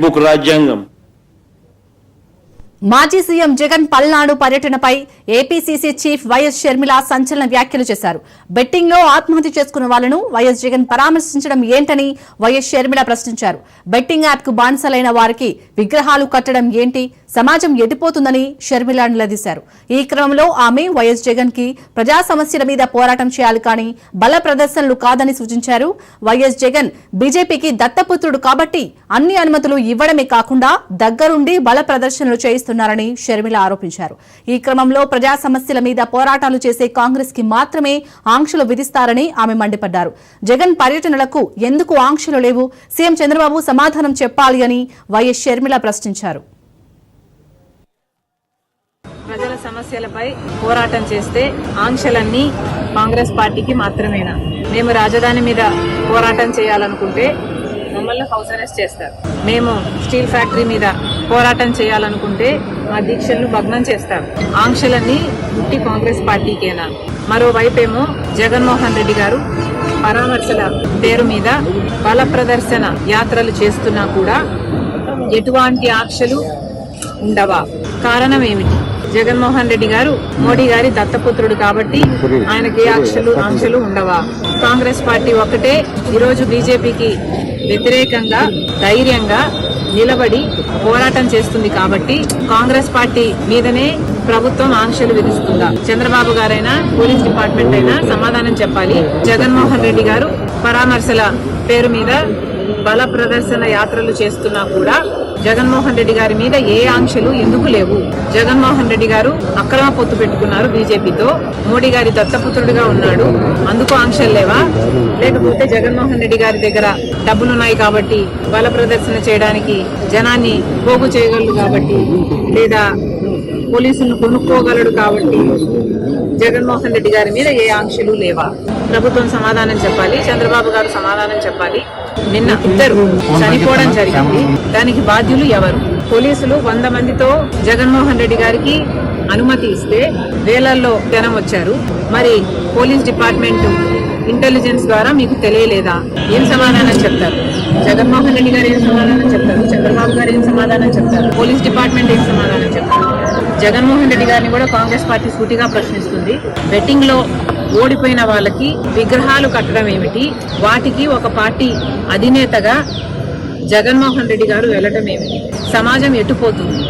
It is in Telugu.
बुक राजंगम మాజీ సీఎం జగన్ పల్నాడు పర్యటనపై ఏపీసీసీ చీఫ్ వైఎస్ షర్మిల సంచలన వ్యాఖ్యలు చేశారు. బెట్టింగ్లో ఆత్మహత్య చేసుకున్న వాళ్ళను వైఎస్ జగన్ పరామర్శించడం ఏంటని వైఎస్ షర్మిల ప్రశ్నించారు. బెట్టింగ్ యాప్కు బానిసలైన వారికి విగ్రహాలు కట్టడం ఏంటి? సమాజం ఎదిపోతుందని షర్మిల నిలదీశారు. ఈ క్రమంలో ఆమె వైఎస్ జగన్కి ప్రజా సమస్యల మీద పోరాటం చేయాలి కానీ బల ప్రదర్శనలు కాదని సూచించారు. వైఎస్ జగన్ బీజేపీకి దత్తపుత్రుడు కాబట్టి అన్ని అనుమతులు ఇవ్వడమే కాకుండా దగ్గరుండి బల ప్రదర్శనలు చేస్తున్నారని షర్మిల ఆరోపించారు. ఈ క్రమంలో ప్రజా సమస్యల మీద పోరాటాలు చేసే కాంగ్రెస్కి మాత్రమే ఆంక్షలు విధిస్తారని ఆమె మండిపడ్డారు. జగన్ పర్యటనలకు ఎందుకు ఆంక్షలు లేవు? సీఎం చంద్రబాబు సమాధానం చెప్పాలి అని వైఎస్ షర్మిల ప్రశ్నించారు. ప్రజల సమస్యలపై పోరాటం చేస్తే ఆంక్షలన్నీ కాంగ్రెస్ పార్టీకి మాత్రమేనా? మేము రాజధాని మీద పోరాటం చేయాలనుకుంటే మమ్మల్ని హౌస్ అరెస్ట్ చేస్తారు. మేము స్టీల్ ఫ్యాక్టరీ మీద పోరాటం చేయాలనుకుంటే మా దీక్షలను భగ్నం చేస్తారు ఆంక్షలన్నీ పుట్టి కాంగ్రెస్ పార్టీకేనా? మరోవైపేమో జగన్మోహన్ రెడ్డి గారు పరామర్శల పేరు మీద బల ప్రదర్శన యాత్రలు చేస్తున్నా కూడా ఎటువంటి ఆంక్షలు ఉండవా? కారణం ఏమిటి? జగన్మోహన్ రెడ్డి గారు మోడీ గారి దత్తపుత్రుడు కాబట్టి ఆయనకి ఏ ఆంక్షలు ఆంక్షలు ఉండవా? కాంగ్రెస్ పార్టీ ఒక్కటే ఈరోజు బీజేపీకి వ్యతిరేకంగా ధైర్యంగా నిలబడి పోరాటం చేస్తుంది కాబట్టి కాంగ్రెస్ పార్టీ మీదనే ప్రభుత్వం ఆంక్షలు విధిస్తుందా? చంద్రబాబు గారైనా పోలీస్ డిపార్ట్మెంట్ అయినా సమాధానం చెప్పాలి. జగన్మోహన్ రెడ్డి గారు పరామర్శల పేరు మీద బల ప్రదర్శన యాత్రలు చేస్తున్నా కూడా జగన్మోహన్ రెడ్డి గారి మీద ఏ ఆంక్షలు ఎందుకు లేవు? జగన్మోహన్ రెడ్డి గారు అక్రమ పొత్తు పెట్టుకున్నారు బీజేపీతో. మోడీ గారి దత్తపుత్రుడిగా ఉన్నాడు. అందుకు ఆంక్షలు లేవా? లేకపోతే జగన్మోహన్ రెడ్డి గారి దగ్గర డబ్బులున్నాయి కాబట్టి బల ప్రదర్శన చేయడానికి జనాన్ని పోగు చేయగలడు కాబట్టి లేదా పోలీసులను కొనుక్కోగలడు కాబట్టి జగన్మోహన్ రెడ్డి గారి మీద ఏ ఆంక్షలు లేవా? ప్రభుత్వం సమాధానం చెప్పాలి చంద్రబాబు గారు సమాధానం చెప్పాలి. నిన్న ఇద్దరు చనిపోవడం జరిగింది. దానికి బాధ్యులు ఎవరు? పోలీసులు వంద మందితో జగన్మోహన్ రెడ్డి గారికి అనుమతి ఇస్తే వేలల్లో జనం వచ్చారు. మరి పోలీస్ డిపార్ట్మెంట్ ఇంటెలిజెన్స్ ద్వారా మీకు తెలియలేదా? ఏం సమాధానం చెప్తారు? జగన్మోహన్ రెడ్డి గారు ఏం సమాధానం చెప్తారు? చంద్రబాబు గారు ఏం సమాధానం చెప్తారు? పోలీస్ డిపార్ట్మెంట్ ఏం సమాధానం జగన్మోహన్ రెడ్డి గారిని కూడా కాంగ్రెస్ పార్టీ సూటిగా ప్రశ్నిస్తుంది. బెట్టింగ్లో ఓడిపోయిన వాళ్ళకి విగ్రహాలు కట్టడం ఏమిటి? వాటికి ఒక పార్టీ అధినేతగా జగన్మోహన్ రెడ్డి గారు వెళ్ళటం ఏమిటి? సమాజం ఎటుపోతుంది